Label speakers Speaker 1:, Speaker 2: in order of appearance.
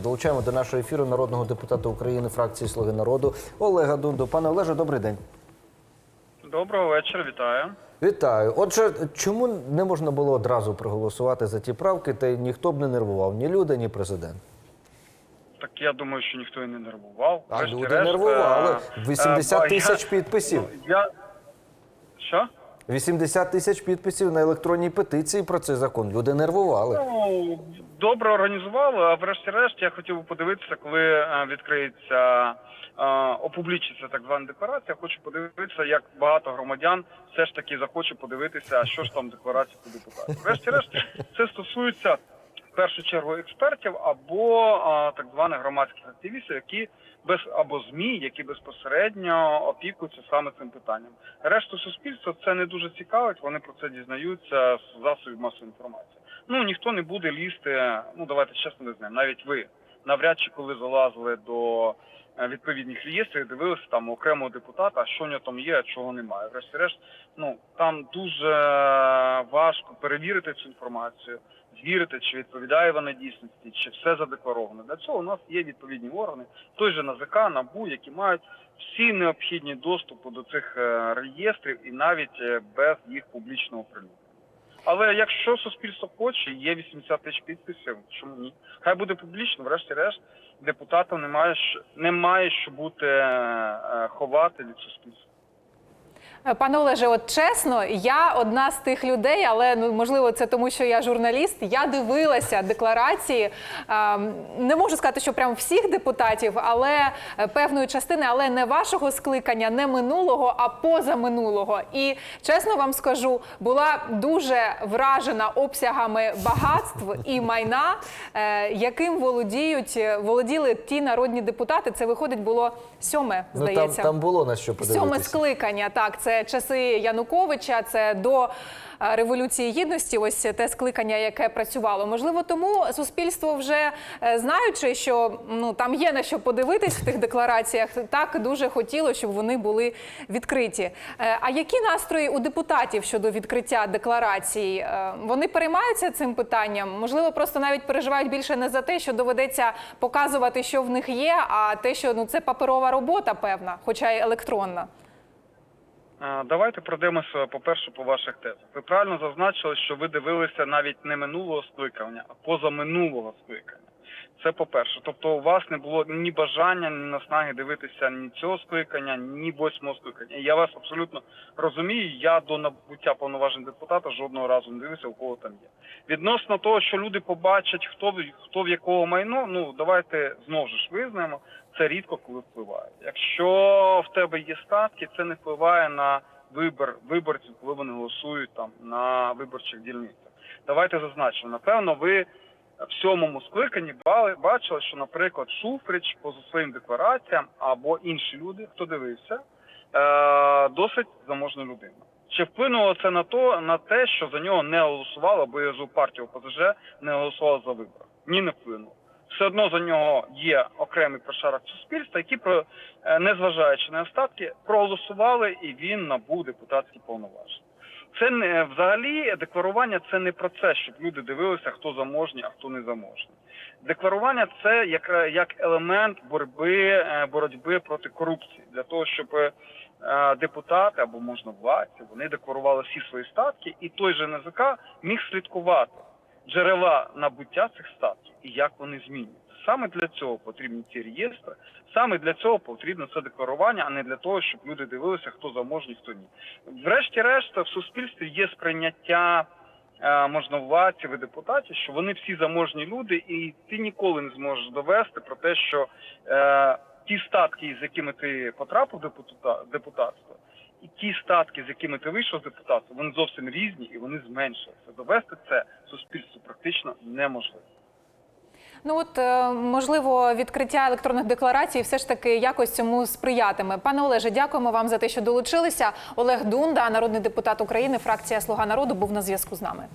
Speaker 1: Долучаємо до нашого ефіру народного депутата України фракції Слуги народу Олега Дунду. Пане Олеже, добрий день.
Speaker 2: Доброго вечора, вітаю.
Speaker 1: Вітаю. Отже, чому не можна було одразу проголосувати за ті правки, та ніхто б не нервував ні люди, ні президент.
Speaker 2: Так я думаю, що ніхто і не нервував.
Speaker 1: А люди нервували.
Speaker 2: е,
Speaker 1: 80
Speaker 2: е,
Speaker 1: тисяч
Speaker 2: я-
Speaker 1: підписів.
Speaker 2: ну, Я... Що?
Speaker 1: 80 тисяч підписів на електронній петиції про цей закон. Люди нервували.
Speaker 2: Ну, добре організували, а врешті-решт я хотів подивитися, коли е, відкриється, е, опублічиться так звана декларація. Хочу подивитися, як багато громадян все ж таки захоче подивитися, що ж там декларація по депутатів. Врешті-решт, це стосується першу чергу експертів або а, так званих громадських активістів, які без або змі, які безпосередньо опікуються саме цим питанням. Решту суспільства це не дуже цікавить. Вони про це дізнаються з засобів масової інформації. Ну ніхто не буде лізти. Ну давайте чесно не знаємо, навіть ви навряд чи коли залазили до відповідних реєстрів, дивилися там окремого депутата, що в нього там є, а чого немає. Врешті-решт, ну там дуже важко перевірити цю інформацію, звірити, чи відповідає вона дійсності, чи все задекларовано. Для цього у нас є відповідні органи, той же НАЗК, НАБУ, які мають всі необхідні доступи до цих е, реєстрів і навіть е, без їх публічного оприлюднення. Але якщо суспільство хоче, є 80 тисяч підписів, чому ні? Хай буде публічно, врешті-решт, депутатам немає немає що бути е, ховати від суспільства.
Speaker 3: Пане Олеже, от чесно, я одна з тих людей, але ну можливо, це тому, що я журналіст. Я дивилася декларації. Не можу сказати, що прям всіх депутатів, але е, певної частини, але не вашого скликання, не минулого, а позаминулого. І чесно вам скажу, була дуже вражена обсягами багатств і майна, е, яким володіють е, володіли ті народні депутати. Це виходить було сьоме,
Speaker 1: Ну там,
Speaker 3: здається.
Speaker 1: там було на що
Speaker 3: Сьоме скликання, так, це часи Януковича, це до е, Революції Гідності, ось те скликання, яке працювало. Можливо, тому суспільство вже е, знаючи, що ну там є на що подивитись в тих деклараціях, так дуже хотіло, щоб вони були відкриті. Е, А які настрої у депутатів щодо відкриття декларацій? Е, Вони переймаються цим питанням? Можливо, просто навіть переживають більше не за те, що доведеться показувати, що в них є, а те, що ну це паперова робота, певна, хоча й електронна.
Speaker 2: Давайте пройдемося, по-перше, по ваших тезах. Ви правильно зазначили, що ви дивилися навіть не минулого скликання, а позаминулого скликання. Це по-перше. Тобто у вас не було ні бажання, ні наснаги дивитися ні цього скликання, ні восьмого скликання. Я вас абсолютно розумію. Я до набуття повноважень депутата жодного разу не дивився, у кого там є. Відносно того, що люди побачать, хто хто в якого майно, ну давайте знову ж визнаємо, це рідко коли впливає. Якщо в тебе є статки, це не впливає на вибір виборців, коли вони голосують там на виборчих дільницях. Давайте зазначимо. Напевно, ви в сьомому скликанні бачили, що, наприклад, Шуфрич по своїм деклараціям або інші люди, хто дивився, е, досить заможна людина. Чи вплинуло це на то на те, що за нього не голосували, або ЄЗУ партія ОПЗЖ не голосувала за вибори? Ні, не вплинуло. Все одно за нього є окремий прошарок суспільства, які про е, незважаючи на остатки, проголосували, і він набув депутатські повноваження. Це не взагалі декларування це не про це, щоб люди дивилися, хто заможний, а хто не заможний. Декларування це як, як елемент боротьби, е, боротьби проти корупції, для того, щоб е, депутати або можновладці вони декларували всі свої статки, і той же НЗК міг слідкувати джерела набуття цих статків і як вони змінюються. Саме для цього потрібні ці реєстри, саме для цього потрібно це декларування, а не для того, щоб люди дивилися, хто заможний, хто ні. Врешті-решт, в суспільстві є сприйняття е, можновладців і депутатів, що вони всі заможні люди, і ти ніколи не зможеш довести про те, що е, ті статки, з якими ти потрапив депутата, депутатство, і ті статки, з якими ти вийшов з вони зовсім різні і вони зменшилися. Довести це суспільству практично неможливо.
Speaker 3: Ну от е, можливо, відкриття електронних декларацій все ж таки якось цьому сприятиме. Пане Олеже, дякуємо вам за те, що долучилися. Олег Дунда, народний депутат України, фракція Слуга народу, був на зв'язку з нами.